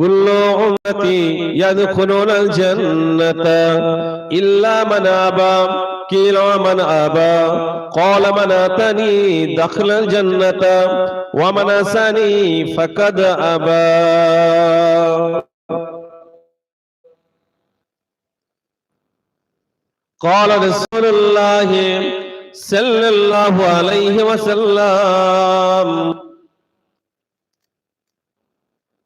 كل أمتي يدخلون الجنة إلا من أبى قيل ومن أبى. قال من أتني دخل الجنة ومن أساني فقد أبى. قال رسول الله صلى الله عليه وسلم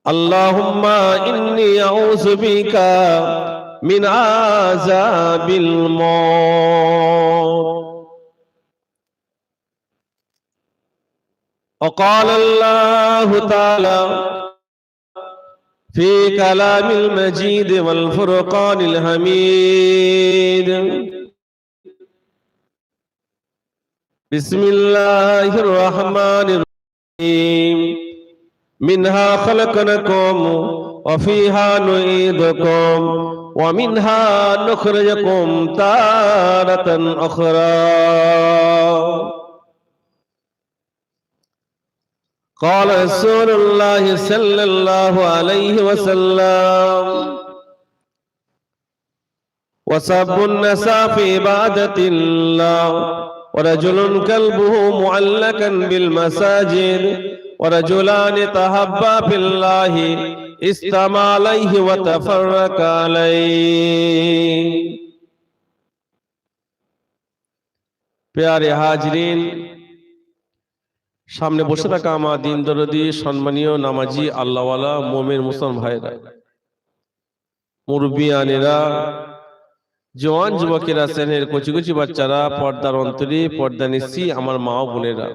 اللهم إني أعوذ بك من عذاب الموت. وقال الله تعالى في كلام المجيد والفرقان الحميد. بسم الله الرحمن الرحيم. منها خلقناكم وفيها نعيدكم ومنها نخرجكم تارة أخرى. قال رسول الله صلى الله عليه وسلم وسب النساء في عبادة الله ورجل كلبه معلقا بالمساجد ورجلان تحبا في الله استمع عليه وتفرق عليه প্যারে হাজরিন সামনে বসে থাকা আমার দিন দরদি সম্মানীয় নামাজি আল্লাহওয়ালা মোমের মুসলমান ভাইরা মুরব্বিয়ানেরা জওয়ান যুবকেরা শ্রেণীর কচি কচি বাচ্চারা পর্দার অন্তরে পর্দা নিচ্ছি আমার মা ও বোনেরা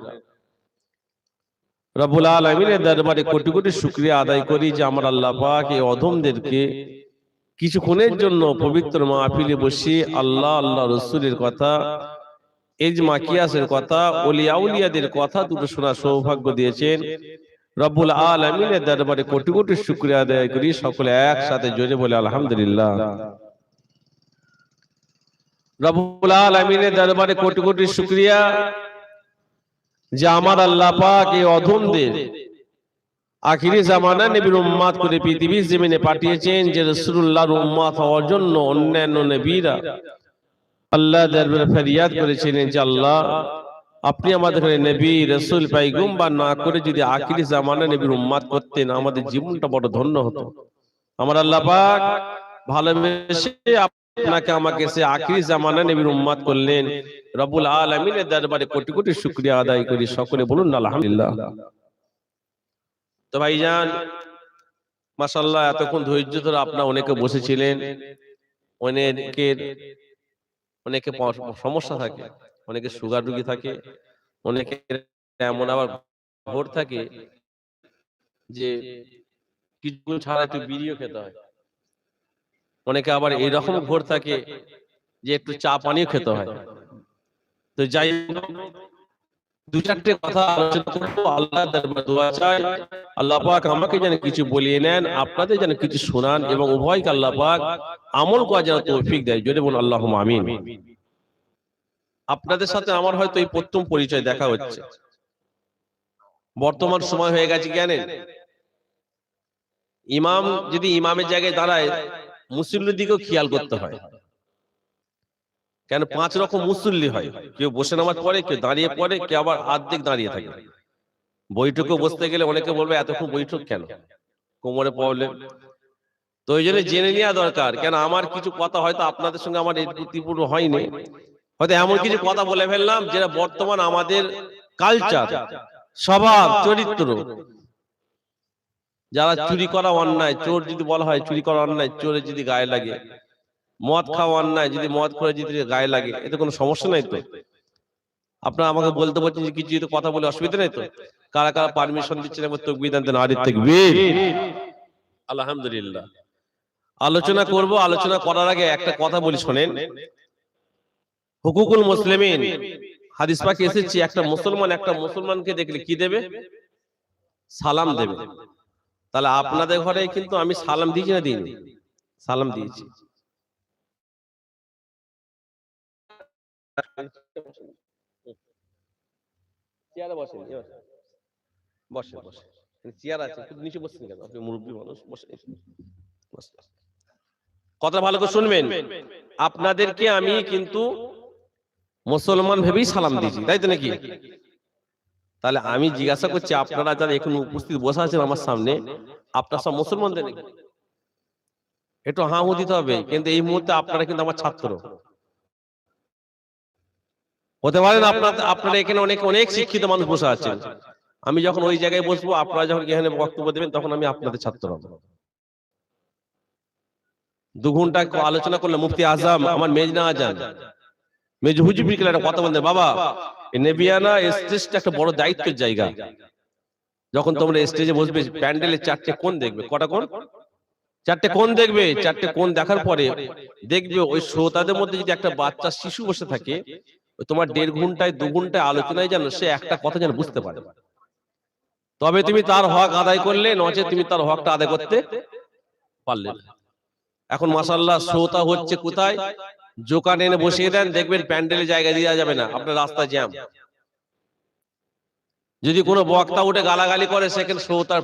রবুল আলমিনের দরবারে কোটি কোটি শুক্রিয়া আদায় করি যে আমার আল্লাহ পাক এই অধমদেরকে কিছুক্ষণের জন্য পবিত্র মাহফিলে বসে আল্লাহ আল্লাহ রসুলের কথা এজ মাকিয়াসের কথা, ওলিয়া উলিয়াদের কথা দুটো শোনার সৌভাগ্য দিয়েছেন। রব্বুল আলমিনের দরবারে কোটি কোটি শুক্রিয়া আদায় করি, সকলে একসাথে জোরে বলে আলহামদুলিল্লাহ। রব্বুল আলমিনের দরবারে কোটি কোটি শুক্রিয়া। যে আমার আল্লাহ পাক এই অধমদের আখিরি জামানা নবীর উম্মাদ করে পৃথিবীর জমিনে পাঠিয়েছেন যে রসুল্লাহর উম্মাদ হওয়ার জন্য অন্যান্য নবীরা। আল্লাহ দরবারে ফরিয়াদ করেছিলেন যে আল্লাহ আপনি আমাদের নবী রসুল পাইগুম বা না করে যদি আখিরি জামানা নবীর উম্মাদ করতেন আমাদের জীবনটা বড় ধন্য হতো। আমার আল্লাহ পাক ভালোবেসে আপনাকে আমাকে সে আখিরি জামানা নবীর উম্মাদ করলেন। রবুল আলমিনের দরবারে কোটি কোটি শুক্রিয়া আদায় করি, সকলে বলুন আলহামদুলিল্লাহ। তো ভাইজান মাসাল্লাহ এতক্ষণ ধৈর্য ধরে আপনার অনেকে বসেছিলেন অনেকের অনেকে সমস্যা থাকে, অনেকে সুগার রুগী থাকে অনেকের এমন আবার ভোর থাকে যে কিছুক্ষণ ছাড়া একটু বিড়িও খেতে হয়। অনেকে আবার এইরকম ভোর থাকে যে একটু চা পানিও খেতে হয়। তো যাই দু চারটে কথা আলোচনা করব। আল্লাহ দরবার দোয়া চাই। আল্লাহ পাক আমাকে যেন কিছু বলিয়ে নেন, আপনাদের যেন কিছু শোনান এবং উভয়কে আল্লাহ পাক আমল করা যেন তৌফিক দেয়। যদি বলুন আল্লাহ আমিন। আপনাদের সাথে আমার হয়তো এই প্রথম পরিচয় দেখা হচ্ছে। বর্তমান সময় হয়ে গেছে জ্ঞানের ইমাম যদি ইমামের জায়গায় দাঁড়ায় মুসল্লির দিকেও খেয়াল করতে হয়। কেন পাঁচ রকম মুসল্লি হয়? কেউ বসে নামাজ পড়ে কেউ দাঁড়িয়ে পড়ে কেউ আবার আর্ধেক দাঁড়িয়ে থাকে। বৈঠকে বসতে গেলে অনেকে বলবে এতক্ষণ বৈঠক কেন? কোমরে প্রবলেম তো ওই জন্য জেনে নেওয়া দরকার। কেন আমার কিছু কথা হয়তো আপনাদের সঙ্গে আমার ত্রিপুর হয়নি। হয়তো এমন কিছু কথা বলে ফেললাম যেটা বর্তমান আমাদের কালচার স্বভাব চরিত্র। যারা চুরি করা অন্যায় চোর যদি বলা হয় চুরি করা অন্যায় চোরের যদি গায়ে লাগে। মদ খাওয়া অন্যায় যদি মদ করে যদি গায়ে লাগে এতে কোনো সমস্যা নাই তো? আপনারা আমাকে বলতে পারছেন যে কিছু কথা বলে অসুবিধা নেই তো? কারা কারা পারমিশন দিচ্ছেন এবং তকবির আনতে নারীর তকবির। আলহামদুলিল্লাহ। আলোচনা করব আলোচনা করার আগে একটা কথা বলি শোনেন। হুকুকুল মুসলিমিন। হাদিস পাকে এসেছি একটা মুসলমান একটা মুসলমানকে দেখলে কি দেবে? সালাম দেবে। তাহলে আপনাদের ঘরে কিন্তু আমি সালাম দিয়েছি না দিইনি। সালাম দিয়েছি। কথা ভালো করে শুনবেন। আপনাদেরকে আমি কিন্তু মুসলমান ভেবেই সালাম দিয়েছি, তাই তো নাকি? তাহলে আমি জিজ্ঞাসা করছি, আপনারা যারা এখন উপস্থিত বসে আছেন আমার সামনে, আপনার সব মুসলমানদের একটু হাঁ হু দিতে হবে, কিন্তু এই মুহূর্তে আপনারা কিন্তু আমার ছাত্র। হতে পারেন আপনার আপনারা এখানে অনেক অনেক শিক্ষিত মানুষ বসে আছেন। আমি যখন ওই জায়গায় বসবো আপনারা যখন এখানে বক্তব্য দেবেন তখন আমি আপনাদের ছাত্র হব। দু ঘণ্টা আলোচনা করলে মুফতি আজম আমার মেজনা আজান। মেজ হুজুর একটা কথা বলতে বাবা নেবিয়ানা স্টেজটা একটা বড় দায়িত্বের জায়গা। যখন তোমরা স্টেজে বসবে প্যান্ডেলের চারটে কোন দেখবে কটা কোন চারটে কোন দেখবে চারটে কোন দেখার পরে দেখবে ওই শ্রোতাদের মধ্যে যদি একটা বাচ্চা শিশু বসে থাকে তোমার দেড় ঘন্টায় দু ঘন্টায় আলোচনায় যেন সে একটা কথা যেন বুঝতে পারে। তবে তুমি তার হক আদায় করলে নচে তুমি তার হকটা আদায় করতে পারলে না। এখন মাসাল্লাহ শ্রোতা হচ্ছে কোথায়? জোকান এনে বসিয়ে দেন দেখবেন প্যান্ডেলে জায়গা দেওয়া যাবে না। আপনার রাস্তা জ্যাম। যদি কোনো বক্তা উঠে গালাগালি করে সেখানে শ্রোতা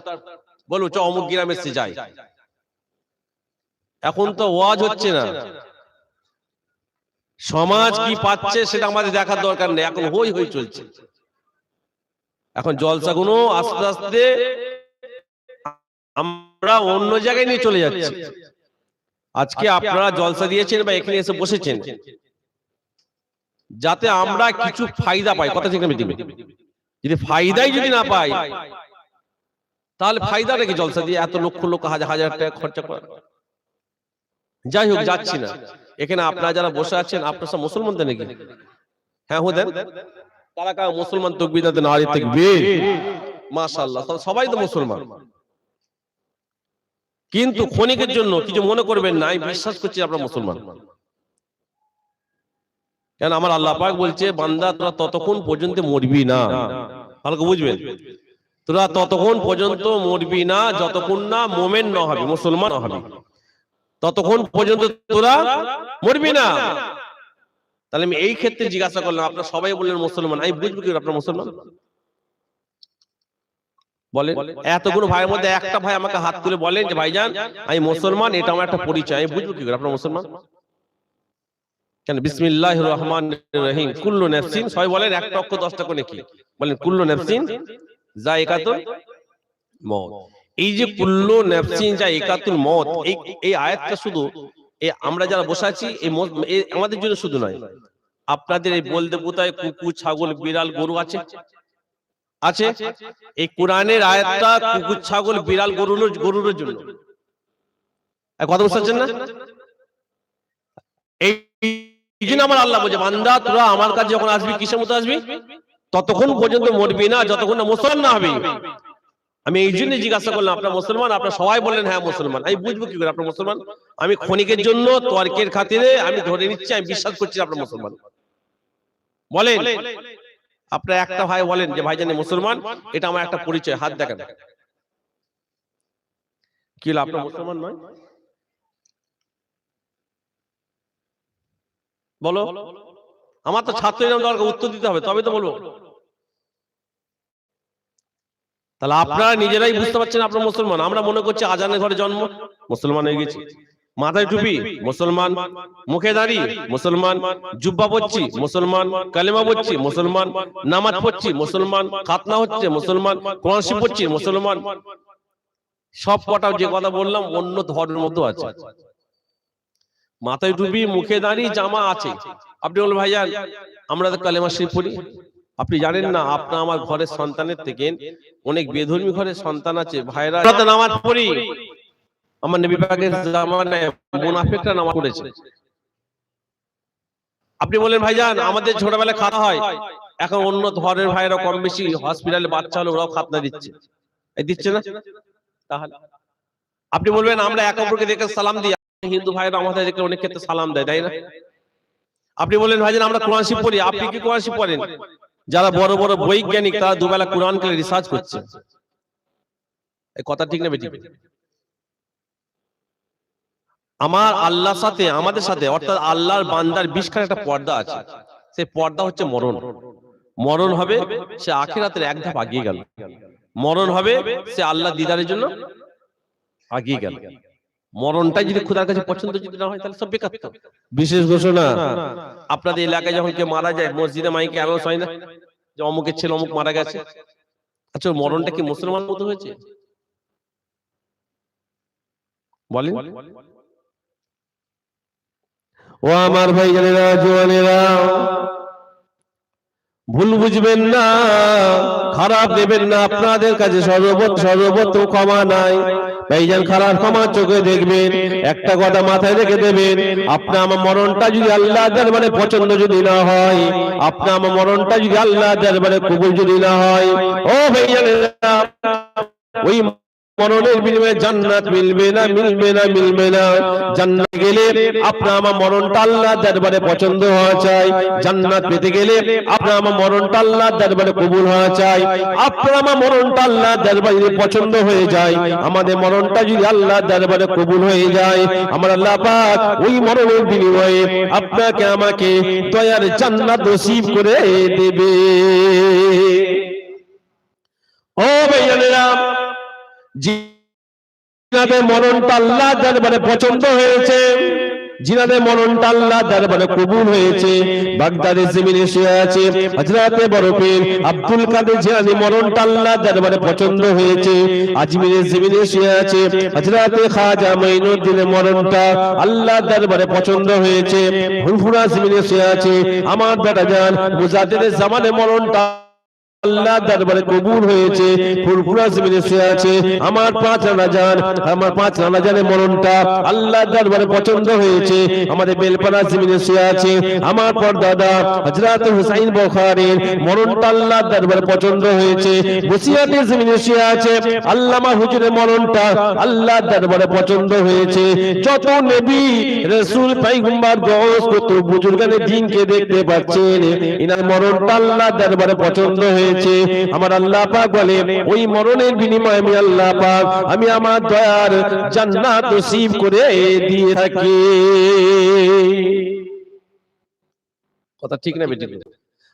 বলব চ অমুক গ্রামে সে যায়। এখন তো ওয়াজ হচ্ছে না। সমাজ কি পাচ্ছে সেটা আমাদের দেখার দরকার নেই। এখন হই হই চলছে। এখন জলসাগুলো আস্তে আস্তে আমরা অন্য জায়গায় নিয়ে চলে যাচ্ছি। আজকে আপনারা জলসা দিয়েছেন বা এখানে এসে বসেছেন। যাতে আমরা কিছু ফায়দা পাই। কথা ঠিক মিটিং যদি ফায়দাই যদি না পাই তাহলে ফায়দাটা কি জলসা দিয়ে এত লক্ষ লক্ষ হাজার হাজার টাকা খরচা করা? যাই হোক যাচ্ছি না। এখানে আপনারা যারা বসে আছেন আপনার সব মুসলমানদের নাকি? হ্যাঁ হো দেন কারা কারা মুসলমান? তকবিদাতে নারী তকবীর। মাশাআল্লাহ সবাই তো মুসলমান। কিন্তু ক্ষণিকের জন্য কিছু মনে করবেন না আমি বিশ্বাস করছি আপনারা মুসলমান। কেন আমার আল্লাহ পাক বলছে বান্দা তোরা ততক্ষণ পর্যন্ত মরবি না। ভালো বুঝবেন? তোরা ততক্ষণ পর্যন্ত মরবি না যতক্ষণ না মোমেন না হবে মুসলমান না হবে। ততক্ষণ পর্যন্ত তোরা মরবি না। তাহলে আমি এই ক্ষেত্রে জিজ্ঞাসা করলাম আপনারা সবাই বললেন মুসলমান। আমি বুঝব কি আপনার মুসলমান? বলেন এতগুলো ভাইয়ের মধ্যে একটা ভাই আমাকে হাত তুলে বলেন যে ভাইজান আমি মুসলমান এটা আমার একটা পরিচয়। আমি বুঝব কি করে আপনার মুসলমান? কেন? বিসমিল্লাহ রহমান রহিম। কুল্লু নেফসিন সবাই বলেন একটা অক্ষ দশটা করে কি বলেন কুল্লু নেফসিন যা একাতুল মত এই যে কুল্লু নেফসিন যা একাতুল মত এই এই আয়াতটা শুধু আমরা যারা বসে আছি এই আমাদের জন্য শুধু নয়। আপনাদের এই বলতে কোথায় কুকুর ছাগল বিড়াল গরু আছে? আছে? এই কোরআনের আয়াতটা কুকুর ছাগল বিড়াল গরুর গরুর জন্য। কথা বুঝতে না? এই এই জন্য আমার আল্লাহ বলছে বান্দা তোরা আমার কাছে যখন আসবি কিসের মতো আসবি? ততক্ষণ পর্যন্ত মরবি না যতক্ষণ না মুসলমান না হবে। আমি এই জন্য জিজ্ঞাসা করলাম আপনার মুসলমান আপনার সবাই বললেন হ্যাঁ মুসলমান। আমি বুঝব কি করে আপনার মুসলমান? আমি ক্ষণিকের জন্য তর্কের খাতিরে আমি ধরে নিচ্ছি আমি বিশ্বাস করছি আপনার মুসলমান। বলেন। আপনার একটা ভাই বলেন যে ভাই জানি মুসলমান? এটা আমার একটা পরিচয়। হাত দেখান। কি হলো আপনার মুসলমান নয়? বলো। আমার তো ছাত্র এরকম দরকার উত্তর দিতে হবে তবে তো বলব। তাহলে আপনারা নিজেরাই বুঝতে পারছেন আপনার মুসলমান। আমরা মনে করছি আজানের ঘরে জন্ম মুসলমান হয়ে গেছি। মাথায় টুপি মুসলমান। মুখে দাঁড়ি মুসলমান। জুব্বা পড়ছি মুসলমান। কালেমা পড়ছি মুসলমান। নামাজ পড়ছি মুসলমান। খাতনা হচ্ছে মুসলমান। কোরআন শরীফ পড়ছি মুসলমান। সব কটা যে কথা বললাম অন্য ধর্মের মধ্যে আছে। মাথায় টুপি মুখে দাঁড়ি জামা আছে। আপনি বলবেন ভাইজান আমরা তো কালেমা শরীফ পড়ি। আপনি জানেন না আপনার আমার ঘরের সন্তানের থেকে অনেক বেধর্মী ঘরের সন্তান আছে। ভাইরা নামাজ পড়ি। আমার নবী পাকের জামানায় মুনাফিকরা নামাজ পড়েছে। আপনি বলেন ভাইজান আমাদের ছোটবেলায় খাতা হয়। এখন অন্য ধর্মের ভাইরা কম বেশি হসপিটালে বাচ্চা হলে ওরাও খাতনা দিচ্ছে। এই দিচ্ছে না? তাহলে আপনি বলবেন আমরা এক অপরকে দেখে সালাম দিই। হিন্দু ভাইরা আমাদের দেখে অনেক ক্ষেত্রে সালাম দেয় তাই না? আপনি বললেন ভাইজান আমরা কোরআন পড়ি। আপনি কি কোরআন পড়েন? যারা বড় বড় বৈজ্ঞানিক তারা দুবেলা কোরআন কে রিসার্চ করছে। এই কথা ঠিক না বেটি আমার আল্লাহর সাথে আমাদের সাথে অর্থাৎ আল্লাহর বান্দার বিশখান একটা পর্দা আছে। সেই পর্দা হচ্ছে মরণ। মরণ হবে সে আখিরাতের এক ধাপ আগিয়ে গেল। মরণ হবে সে আল্লাহ দিদারের জন্য আগিয়ে গেল। মরণটাই যদি খোদার কাছে পছন্দ যদি না হয় তাহলে সব বেকার। বিশেষ ঘোষণা। আপনাদের এলাকায় যখন কেউ মারা যায় মসজিদে মাইকে অ্যানাউন্স হয় না? যে অমুকের ছেলে অমুক মারা গেছে। আচ্ছা মরণটা কি মুসলমান মতো হয়েছে? বলেন। ও আমার ভাই জানেরা জোয়ানেরা ভুল বুঝবেন না খারাপ দেবেন না আপনাদের কাছে সর্বত্র ক্ষমা নাই। ভাইজান খারাপ ক্ষমা চোখে দেখবেন, একটা কথা মাথায় রেখে দেবেন, আপনার আমার মরণটা যদি আল্লাহ দরবারে পছন্দ যদি না হয়, আপনার আমার মরণটা যদি আল্লাহ দরবারে কবুল যদি না হয়, ও ভাইজান ওই মরণের বিনিময়ে জান্নাত মিলবে না মিলবে না মিলবে না। জান্নাত গেলে আপনার আমার মরণটা আল্লাহ দরবারে পছন্দ হওয়া চাই। জান্নাত পেতে গেলে আপনার আমার মরণটা আল্লাহ দরবারে কবুল হওয়া চাই। আপনার আমার মরণটা আল্লাহ দরবারে পছন্দ হয়ে যায়, আমাদের মরণটা যদি আল্লাহ দরবারে কবুল হয়ে যায়, আমার আল্লাহ পাক ওই মরণের বিনিময়ে আপনাকে আমাকে দয়ার জান্নাত নসিব করে দেবে। ও ভাইজানেরা জিনাদের মরণটা আল্লাহ দরবারে পছন্দ হয়েছে। জিনাদের মরণটা আল্লাহ দরবারে কবুল হয়েছে। বাগদাদের জমিনে শুয়ে আছে। হযরতে বরফের আব্দুল কাদের জিলানী মরণটা আল্লাহ দরবারে পছন্দ হয়েছে। আজমিরের জমিনে শুয়ে আছে। হযরতে খাজা মাইনুদ্দিনের মরণটা আল্লাহ দরবারে পছন্দ হয়েছে। ফুরফুরা জমিনে শুয়ে আছে। আমার বেটা জান মুজাদ্দিদের জামানে মরণটা আল্লাহ দরবারে কবুল হয়েছে, ফুরফুরা জমিনে আছে, আমার পাঁচ রানা জান, আমার পাঁচ রানা জানের মরণটা আল্লাহ দরবারে পছন্দ হয়েছে, আমাদের বেলপানা জমিনে আছে, আমার পর দাদা হযরত হুসাইন বুখারীর মরণটা আল্লাহ দরবারে পছন্দ হয়েছে বসিয়াতের জমিনে আছে, আল্লামা হুজুরের মরণটা আল্লাহ দরবারে পছন্দ হয়েছে, যত নবী, রাসূল, পয়গম্বর গৌস কত বুজুর্গানের দিনকে দেখতে পাচ্ছেন ইনার মরণটা আল্লাহ দরবারে পছন্দ হয়েছে। আমার আল্লাহ পাক বলে, ওই মরণের বিনিময়ে আমি আল্লাহ পাক, আমি আমার দয়ার জান্নাত নসিব করে দিয়ে থাকি। কথা ঠিক না বেটি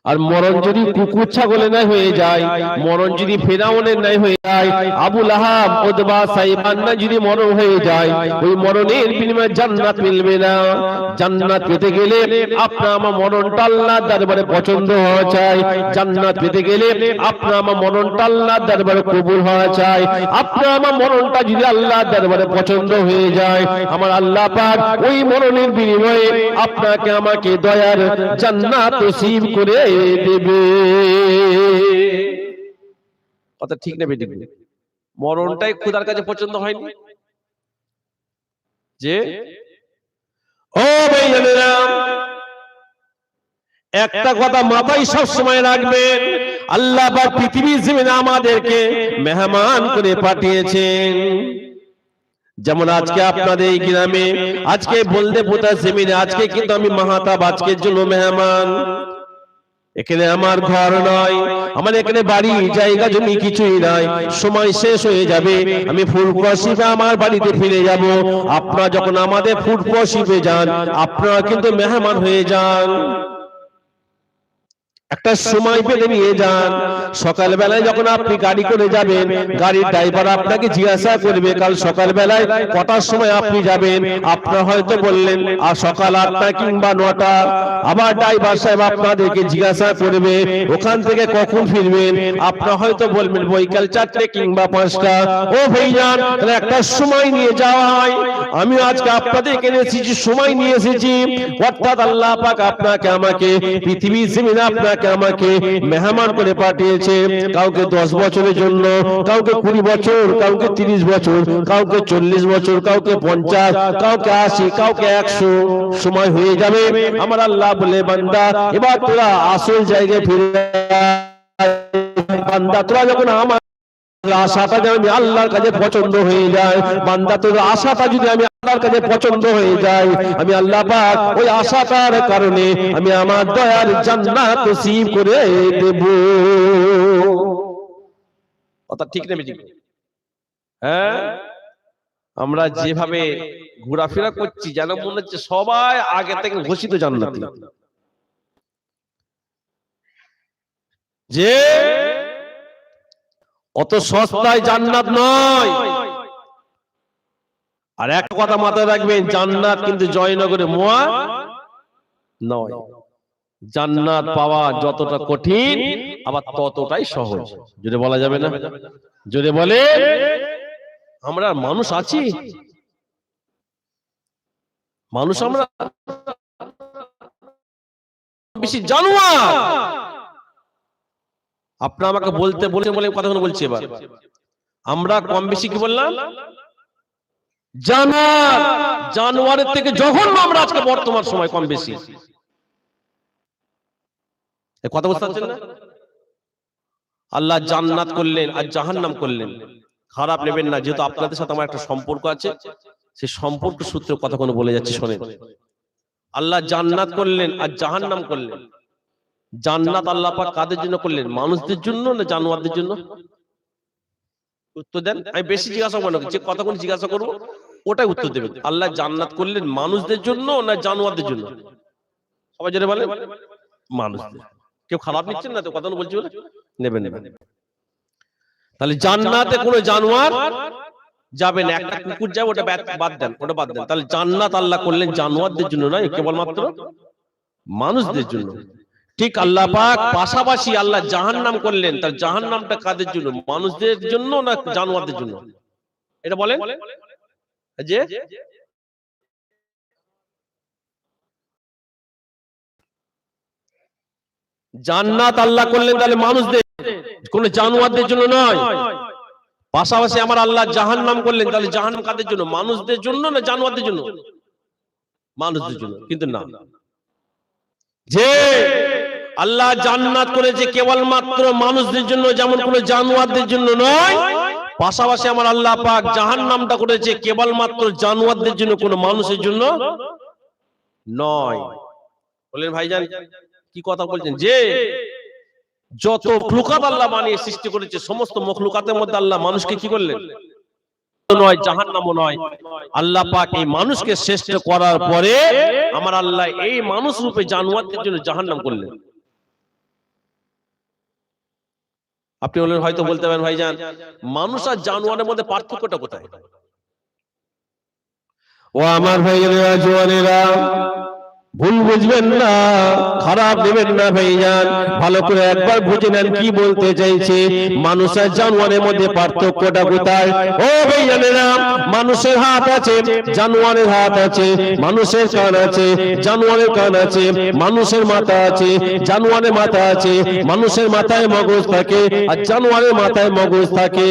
আর মরণ যদি কুকুর ছাগলে নাই হয়ে যায় মরণ যদি ফেরাউনের নাই হয়ে যায় আবুল আহাব ওদবা সাইবান না যদি মরণ হয়ে যায় ওই মরণের বিনিময়ে জান্নাত মিলবে না। জান্নাত পেতে গেলে আপনার আমার মরণটা আল্লাহ দরবারে পছন্দ হওয়া চাই। জান্নাত পেতে গেলে আপনার আমার মরণটা আল্লাহ দরবারে কবুল হওয়া চাই। আপনার আমার মরণটা যদি আল্লাহ দরবারে পছন্দ হয়ে যায় আমার আল্লাহ পাক ওই মরণের বিনিময়ে আপনাকে আমাকে দয়ার জান্নাত নসিব করে দেবে। কথা ঠিক না বেটি মরণটাই খোদার কাছে পছন্দ হয়নি। যে? ও ভাইজানেরা একটা কথা মাথায় সব সময় রাখবেন আল্লাহ বা পৃথিবীর জমিনে আমাদেরকে মেহমান করে পাঠিয়েছেন। যেমন আজকে আপনাদের এই গ্রামে আজকে বলতে পোতা জমিনে আজকে কিন্তু আমি মাহাতাব আজকের জন্য মেহমান। এখানে আমার ঘর নয় আমার এখানে বাড়ি জায়গা জমি কিছুই নাই। সময় শেষ হয়ে যাবে আমি ফুলপুরা শিবে আমার বাড়িতে ফিরে যাব। আপনারা যখন আমাদের ফুলপুরা শিবে যান আপনারা কিন্তু মেহমান হয়ে যান। একটা সময় পেলে নিয়ে যান। সকাল বেলায় যখন আপনি গাড়ি করে যাবেন গাড়ির ড্রাইভার আপনাকে জিজ্ঞাসা করবে কাল সকাল বেলায় কটার সময় আপনি যাবেন? আপনার হয়তো বললেন আর সকাল আটটা কিংবা নটা। আবার ড্রাইভার সাহেব আপনাদেরকে জিজ্ঞাসা করবে ওখান থেকে কখন ফিরবেন? আপনার হয়তো বলবেন বৈকাল চারটে কিংবা পাঁচটা। ও ভাইজান তাহলে একটা সময় নিয়ে যাওয়া হয়। আমি আজকে আপনাদেরকে এসেছি সময় নিয়ে এসেছি। অর্থাৎ আল্লাহ পাক আপনাকে আমাকে পৃথিবীর জমিনে আপনাকে আমাকে মেহমান করে পাঠিয়েছে। কাউকে দশ বছরের জন্য, কাউকে কুড়ি বছর, কাউকে তিরিশ বছর, কাউকে চল্লিশ বছর, কাউকে পঞ্চাশ, কাউকে আশি, কাউকে একশো। সময় হয়ে যাবে। আমার আল্লাহ বলে, বান্দা, এবার তোরা আসল জায়গায় ফিরে বান্দা, তোরা যখন আমার আশাটা যেন আমি আল্লাহর কাছে পছন্দ হয়ে যায়, বান্দা তোর আশাটা যদি আমি পছন্দ হয়ে যায়। আমি আল্লাহ পাক ওই আশাটার কারণে আমি আমার দয়ার জান্নাত নসিব করে দেব। কথা ঠিক হ্যাঁ? আমরা যেভাবে ঘোরাফেরা করছি, যেন মনে হচ্ছে সবাই আগে থেকে ঘোষিত জান্নাতি। যে অত সস্তায় জান্নাত নয়। আর একটা কথা মাথায় রাখবেন, জান্নাত কিন্তু জয়নগরে মোয়া নয়। জান্নাত পাওয়া যতটা কঠিন, আবার ততটাই সহজ। যদি বলা যাবে না? যদি বলে, আমরা মানুষ আছি। মানুষ আমরা বেশি জানোয়ার। আপনারা আমাকে বলতে বলেছেন বলে কথা বলছি এবার। আমরা কম বেশি কি বললাম? জানোয়ার জানোয়ারের থেকে জঘন্য আমরা আজকে বর্তমান সময় কম বেশি। কথা বুঝতে পারছেন না? আল্লাহ জান্নাত করলেন আর জাহান্নাম করলেন। খারাপ নেবেন না যেহেতু আপনাদের সাথে আমার একটা সম্পর্ক আছে সেই সম্পর্ক সূত্রে কথা কোনো বলে যাচ্ছে শোনেন। আল্লাহ জান্নাত করলেন আর জাহান্নাম করলেন। জান্নাত আল্লাহ পাক কাদের জন্য করলেন? মানুষদের জন্য না জানোয়ারদের জন্য? উত্তর দেন আমি বেশি জিজ্ঞাসা করব না যে কথাগুলো জিজ্ঞাসা করব? ওটাই উত্তর দেবেন আল্লাহ জান্নাত করলেন মানুষদের জন্য না জানোয়ারদের জন্য? সবাই যেটা বলেন মানুষদের। কেউ খারাপ নিচ্ছেন না তো? কথা বলছি বলে? নেবেন নেবেন। তাহলে জান্নাতে কোনো জানোয়ার যাবে না। একটা কুকুর যাবে ওটা বাদ- বাদ দেন ওটা বাদ দেন। তাহলে জান্নাত আল্লাহ করলেন জানোয়ারদের জন্য নয় কেবলমাত্র মানুষদের জন্য। ঠিক আল্লাহ পাক পাশাপাশি আল্লাহ জাহান্নাম করলেন। তার জাহান্নামটা কাদের জন্য? মানুষদের জন্য না জানোয়ারদের জন্য? এটা বলেন? যে জান্নাত আল্লাহ করলেন তাহলে মানুষদের। কোন জানোয়ারদের জন্য নয়। পাশাপাশি আমার আল্লাহ জাহান্নাম করলেন তাহলে জাহান্নাম কাদের জন্য? মানুষদের জন্য না জানোয়ারদের জন্য? মানুষদের জন্য কিন্তু না। যে আল্লাহ জান্নাত করেছে কেবলমাত্র মানুষদের জন্য যেমন কোন জানোয়ারদের জন্য নয় পাশাপাশি আমার আল্লাহ পাক জাহান্নামটা করেছে কেবলমাত্র জানোয়ারদের জন্য, কোন মানুষের জন্য নয়। বললেন ভাইজান, কি কথা বলছেন? যে যত মখলুকাত আল্লাহ বানিয়ে সৃষ্টি করেছে, সমস্ত মখলুকাতের মধ্যে আল্লাহ মানুষকে কি করলেন? নয়, জাহান্নামও নয়। আল্লাহ পাক এই মানুষকে শ্রেষ্ঠ করার পরে আমার আল্লাহ এই মানুষ রূপে জানোয়ারদের জন্য জাহান্নাম করলেন। আপনি বললেন হয়তো বলতে পারেন ভাইজান মানুষ আর জানোয়ারের মধ্যে পার্থক্যটা কোথায়? ও আমার ভাইয়েরা জোয়ানেরা ভুল বুঝবেন না, খারাপ নেবেন না ভাইজান। ভালো করে একবার বুঝে নেন কি বলতে চাইছে। মানুষ আর জানোয়ারের মধ্যে পার্থক্যটা কোথায়? ও ভাইজানেরা, মানুষের হাত আছে, জানোয়ারের হাত আছে, মানুষের কান আছে, জানোয়ারের কান আছে, মানুষের মাথা আছে, জানোয়ারের মাথা আছে, মানুষের মাথায় মগজ থাকে, আর জানোয়ারের মাথায় মগজ থাকে।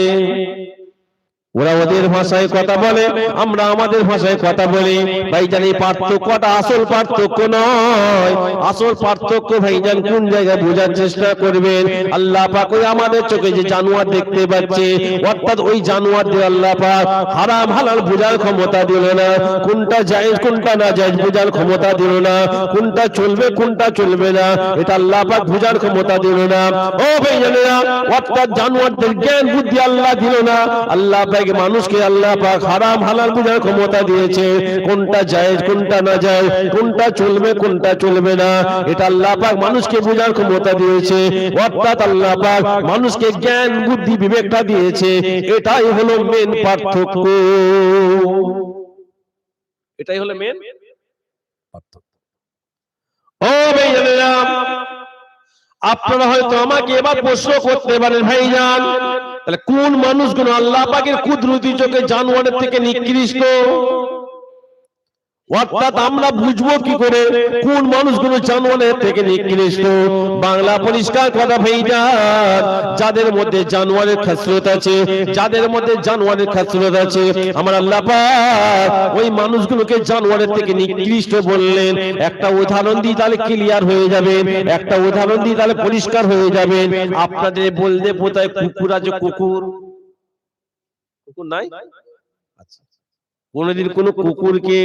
ওরা ওদের ভাষায় কথা বলে আমরা আমাদের ভাষায় কথা বলি। ভাইজান এই পার্থক্যটা আসল পার্থক্য নয়। আসল পার্থক্য ভাইজান কোন জায়গায় বোঝার চেষ্টা করবেন? আল্লাহ পাক ওই আমাদের চোখে যে জানোয়ার দেখতে পাচ্ছে। অর্থাৎ ওই জানোয়ার দিয়ে আল্লাহ পাক হারাম হালাল বোঝার ক্ষমতা দিল না। কোনটা জায়েজ কোনটা না জায়েজ বোঝার ক্ষমতা দিল না। কোনটা চলবে কোনটা চলবে না এটা আল্লাহ পাক বোঝার ক্ষমতা দিল না। ও ভাইজানেরা অর্থাৎ জানোয়ারদের জ্ঞান বুদ্ধি আল্লাহ দিল না। আল্লাহ পাক মানুষকে আল্লাহ পাক হারাম হালাল বোঝার ক্ষমতা দিয়েছে। কোনটা জায়েজ কোনটা না জায়েজ কোনটা চলবে কোনটা চলবে না এটা আল্লাহ পাক মানুষকে বোঝার ক্ষমতা দিয়েছে। অর্থাৎ আল্লাহ পাক মানুষকে জ্ঞান বুদ্ধি বিবেকটা দিয়েছে। এটাই হলো মেন পার্থক্য। এটাই হলো মেন পার্থক্য ও ভাইজানেরা আপনারা হয়তো আমাকে এবার প্রশ্ন করতে পারেন ভাই যান তাহলে কোন মানুষগুলো আল্লাহ পাকের কুদরতি চোখে জানোয়ারের থেকে নিকৃষ্ট? অর্থাৎ আমরা বুঝব কি করে? কোন মানুষগুলো জানোয়ারের থেকে নিকৃষ্ট বাংলা পরিষ্কার কথা ভাইজান যাদের মধ্যে জানোয়ারের খাসরত আছে, যাদের মধ্যে জানোয়ারের খাসরত আছে, আমার আল্লাহ ওই মানুষগুলোকে জানোয়ারের থেকে নিকৃষ্ট বললেন। একটা উদাহরণ দিয়ে তাহলে ক্লিয়ার হয়ে যাবে, একটা উদাহরণ দিয়ে তাহলে পরিষ্কার হয়ে যাবে। আপনাদের বলতে বোধহয় কুকুর আছে, কুকুর। কুকুর নাই? কোনদিন কোন কুকুরকে,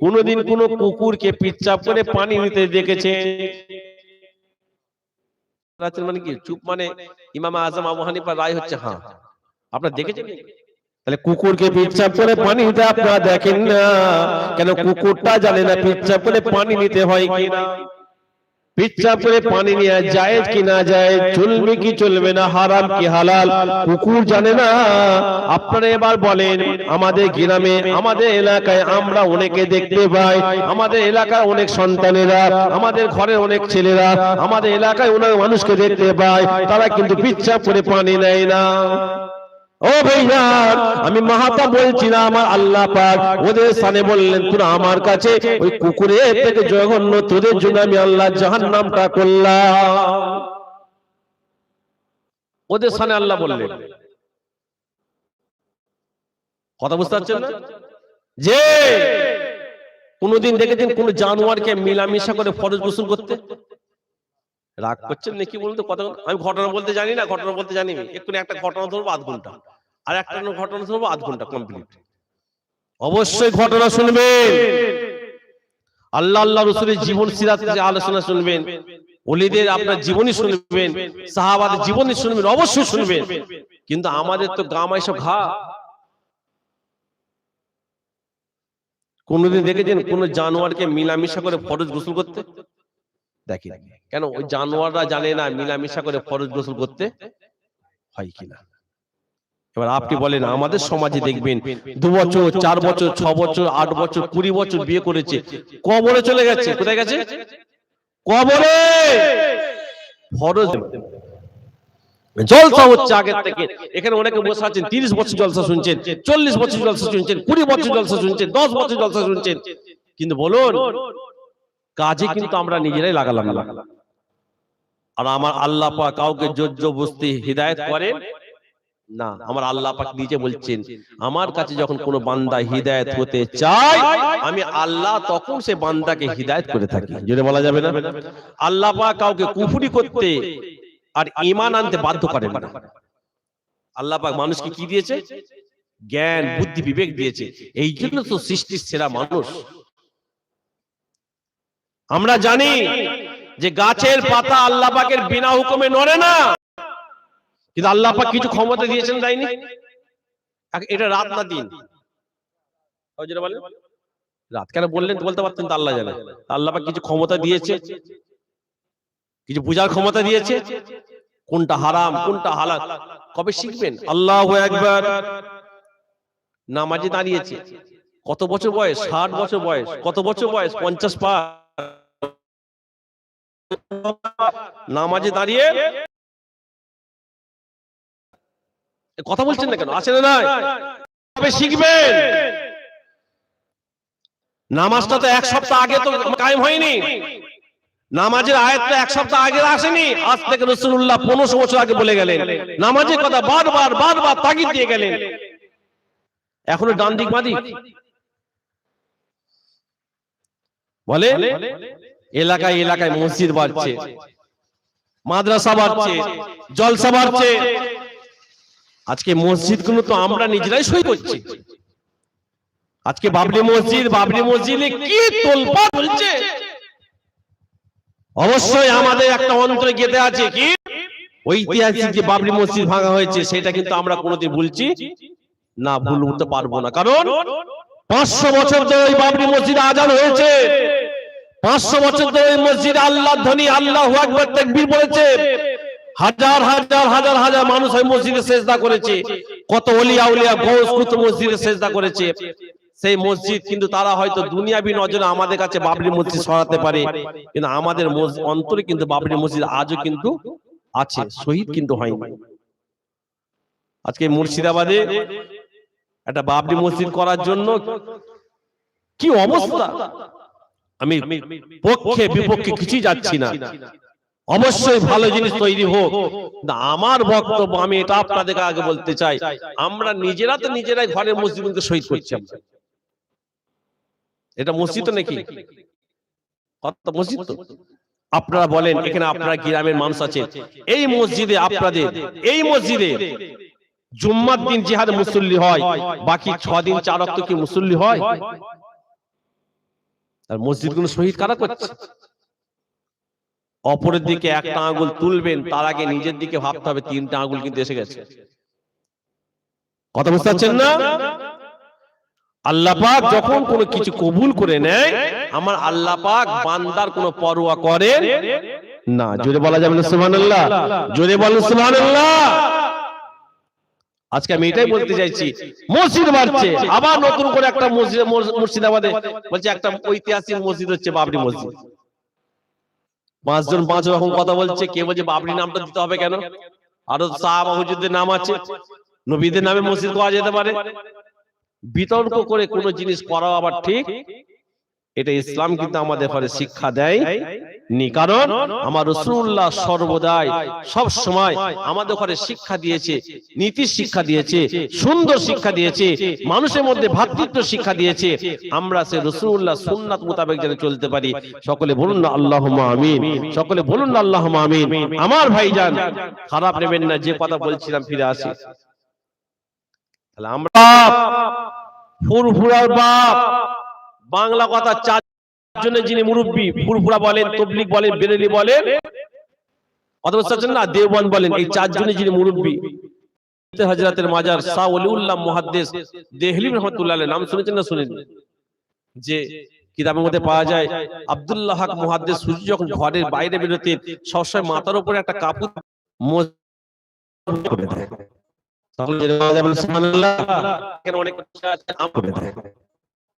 কোনদিন কোন কুকুরকে পিচ্চাপ করে পানি নিতে দেখেছে। মানে কি? চুপ মানে ইমাম আজম আবু রায় হচ্ছে হ্যাঁ। আপনারা দেখেছেন তাহলে কুকুরকে পিচ্চাপ করে পানি নিতে আপনারা দেখেন না। কেন কুকুরটা জানে না পিচ্চাপ করে পানি নিতে হয় কিনা? পিচ্ছা করে পানি নিয়ে জায়েজ কি না যায় চলবে কি চলবে না হারাম কি হালাল? কুকুর জানে না আপনারা এবার বলেন আমাদের গ্রামে আমাদের এলাকায় আমরা অনেকে দেখতে পাই আমাদের এলাকায় অনেক সন্তানেরা আমাদের ঘরের অনেক ছেলেরা আমাদের এলাকায় অনেক মানুষকে দেখতে পাই তারা কিন্তু পিচ্ছা করে পানি নেয় না। ও ভাইয়া আমি মাহাতা বলছি না আমার আল্লাহ পাক। ওদের সানে বললেন, তোরা আমার কাছে ওই কুকুরের থেকে জঘন্য, তোদের জন্য আমি আল্লাহ জাহান নামটা করলাম। ওদের সামনে আল্লাহ বললেন। কথা বুঝতে পারছেন না? যে কোনদিন দেখেছেন কোন জানোয়ারকে মিলামিশা করে ফরজ গোসল করতে? রাগ করছেন নাকি বলুন তো? কথা আমি ঘটনা বলতে জানি না, ঘটনা বলতে জানি। এক্ষুনি একটা ঘটনা ধরবো, আধ ঘণ্টা। আর একটা ঘটনা ধরবো, আধ ঘণ্টা কমপ্লিট অবশ্যই ঘটনা শুনবেন। আল্লাহ আল্লাহ রসুলের জীবন সিরাত আলোচনা শুনবেন, ওলিদের আপনার জীবনী শুনবেন, সাহাবাদের জীবনী শুনবেন, অবশ্যই শুনবেন। কিন্তু আমাদের তো গামায় সব ঘা। কোনদিন দেখেছেন কোন জানোয়ারকে মিলামিশা করে ফরজ গোসল করতে? দেখি কেন ওই জানোয়াররা জানে না মিলামিশা করে ফরজ গোসল করতে? হয় কিনা এবার আপনি বলেন আমাদের সমাজে দেখবেন দু বছর চার বছর ছ বছর আট বছর কুড়ি বছর বিয়ে করেছে। কবরে চলে গেছে কোথায় গেছে? কবরে! ফরজ জলসা হচ্ছে আগের থেকে। এখানে অনেকে বসে আছেন তিরিশ বছর জলসা শুনছেন চল্লিশ বছর জলসা শুনছেন কুড়ি বছর জলসা শুনছেন দশ বছর জলসা শুনছেন। কিন্তু বলুন। কাজে কিন্তু আমরা নিজেরাই লাগালাম। না আর আমার আল্লাহ পাক কাউকে জোর বস্তি হৃদায়ত করেন না আমার আল্লাহ পাক নিজে বলছেন আমার কাছে যখন কোনো বান্দা হিদায়ত হতে চায় আমি আল্লাহ তখন সে বান্দাকে হিদায়ত করে থাকি। যদি বলা যাবে না? আল্লাহ পাক কাউকে কুফুরি করতে আর ঈমান আনতে বাধ্য করেন না। আল্লাহ পাক মানুষকে কি দিয়েছে? জ্ঞান বুদ্ধি বিবেক দিয়েছে। এই জন্য তো সৃষ্টির সেরা মানুষ। আমরা জানি যে গাছের পাতা আল্লাহ পাকের বিনা হুকুমে নড়ে না। কিন্তু আল্লাহ পাক কিছু ক্ষমতা দিয়েছেন তাইনি এটা রাত না দিন? রাত কেন বললেন বলতে পারতেন তো আল্লাহ জানে। আল্লাহ পাক কিছু ক্ষমতা দিয়েছে। কিছু বুঝার ক্ষমতা দিয়েছে। কোনটা হারাম, কোনটা হালাল, কবে শিখবেন? আল্লাহ একবার নামাজে দাঁড়িয়েছে। কত বছর বয়স? ষাট বছর বয়স। কত বছর বয়স? পঞ্চাশ পা নামাজে দাঁড়িয়ে কথা বলছেন না কেন? আসে না। কবে শিখবেন? নামাজটা তো এক সপ্তাহ আগে তো কায়েম হয়নি। নামাজের আয়াত তো এক সপ্তাহ আগে আসেনি। আজ থেকে রসুল্লাহ পনেরোশো বছর আগে বলে গেলেন। নামাজের কথা বারবার বারবার তাগিদ দিয়ে গেলেন। এখনও ডান দিক বাদিক? বলে এলাকায় এলাকায় মসজিদ বাড়ছে। মাদ্রাসা বাড়ছে, জলসা বাড়ছে। আজকে মসজিদগুলো তো আমরা নিজেরাই সই করছি। আজকে বাবরি মসজিদ, বাবরি মসজিদে কি তোলপা চলছে? অবশ্যই আমাদের একটা অন্তরে গেঁথে আছে কি? ঐতিহাসিক যে বাবরি মসজিদ ভাঙা হয়েছে, সেটা কিন্তু আমরা কোনোদিন ভুলছি। না ভুলতে পারব না। কারণ পাঁচশো বছর ধরে ওই বাবরি মসজিদ আজান হয়েছে। পাঁচশো বছর ধরে মসজিদ আল্লাহ ধ্বনি আল্লাহ আকবর তাকবীর বলেছে হাজার হাজার হাজার হাজার মানুষ ওই মসজিদে সেজদা করেছে। কত অলিয়া, উলিয়া গৌস কুত মসজিদে সেজদা করেছে। সেই মসজিদ কিন্তু তারা হয়তো দুনিয়াবি নজরে আমাদের কাছে বাবরি মসজিদ সরাতে পারে। কিন্তু আমাদের অন্তরে কিন্তু বাবরি মসজিদ আজও কিন্তু আছে, শহীদ কিন্তু হয়নি। আজকে মুর্শিদাবাদে একটা বাবরি মসজিদ করার জন্য কি অবস্থা? আমি পক্ষে বিপক্ষে কিছুই যাচ্ছি না। অবশ্যই ভালো জিনিস তৈরি হোক। না আমার বক্তব্য আমি এটা আপনাদেরকে আগে বলতে চাই। আমরা নিজেরা তো নিজেরাই ঘরের মসজিদ কিন্তু শহীদ করছি আমরা। এটা মসজিদ তো নাকি? কথা মসজিদ তো? আপনারা বলেন এখানে আপনারা গ্রামের মানুষ আছে এই মসজিদে আপনাদের এই মসজিদে জুম্মার দিন জিহাদ মুসল্লি হয় বাকি ছ দিন চার অক্ত কি মুসল্লি হয়? আর মসজিদগুলো শহীদ কারা করছে? অপরের দিকে একটা আঙ্গুল তুলবেন তার আগে নিজের দিকে ভাবতে হবে তিনটা আঙ্গুল কিন্তু এসে গেছে। কথা বুঝতে পারছেন না? আল্লাহ পাক যখন কোনো কিছু কবুল করে নেয় আমার আল্লাহ পাক বান্দার কোনো পরোয়া করেন না। জোরে বলা যাবে না সুবহানাল্লাহ? জোরে বলেন সুবহানাল্লাহ? আজকে আমি এটাই বলতে চাইছি মসজিদ বাড়ছে। আবার নতুন করে একটা মসজিদ মস- মুর্শিদাবাদে বলছে একটা ঐতিহাসিক মসজিদ হচ্ছে বাবরি মসজিদ। পাঁচজন পাঁচ রকম কথা বলছে কে বলছে বাবরি নামটা দিতে হবে কেন? আরও হুজুরদের নাম আছে। নবীদের নামে মসজিদ করা যেতে পারে। বিতর্ক করে কোন জিনিস করা আবার ঠিক। এটা ইসলাম কিন্তু আমাদের ঘরে শিক্ষা দেয়। নি কারণ আমার রসুল্লাহ সর্বদাই সব সময় আমাদের ঘরে শিক্ষা দিয়েছে নীতি শিক্ষা দিয়েছে সুন্দর শিক্ষা দিয়েছে মানুষের মধ্যে ভ্রাতৃত্ব শিক্ষা দিয়েছে। আমরা সে রসুল্লাহ সুন্নাত মোতাবেক যেন চলতে পারি। সকলে বলুন না আল্লাহ আমিন। সকলে বলুন না আল্লাহ আমিন। আমার ভাইজান খারাপ নেবেন না যে কথা বলছিলাম ফিরে আসি। তাহলে আমরা ফুরফুরার বাপ। বাংলা কথা চার জন্য যিনি মুরব্বী ফুরফুরা বলেন তবলিক বলেন, বেরেলি বলেন, অথবা না দেওয়ান বলেন, এই চারজনে যিনি মুরব্বী, হাজরাতের মাজার শাহ ওলিউল্লাহ মুহাদ্দিস দেহলি রহমাতুল্লাহ নাম শুনেছেন না শুনেন যে কিতাবের মধ্যে পাওয়া যায়, আব্দুল্লাহ হক সূর্য যখন ঘরের বাইরে বেরোতেন, সবসময় মাথার উপরে একটা কাপড় করে দেয়। অনেক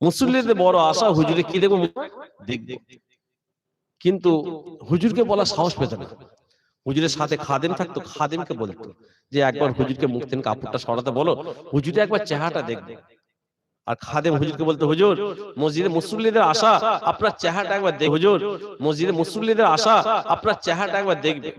মুসল্লিদের বড় আশা হুজুরে কি দেখব? দেখবে? কিন্তু হুজুরকে বলা সাহস পেত না। হুজুরের সাথে খাদেম থাকতো খাদেমকে বলতো যে একবার হুজুরকে মুখ থেকে কাপড়টা সরাতে বলো হুজুরে একবার চেহারাটা দেখবে আর খাদেম হুজুরকে বলতো হুজুর মসজিদে মুসল্লিদের আশা আপনার চেহারাটা একবার দেখ হুজুর। মসজিদে মুসল্লিদের আশা আপনার চেহারাটা একবার দেখবে।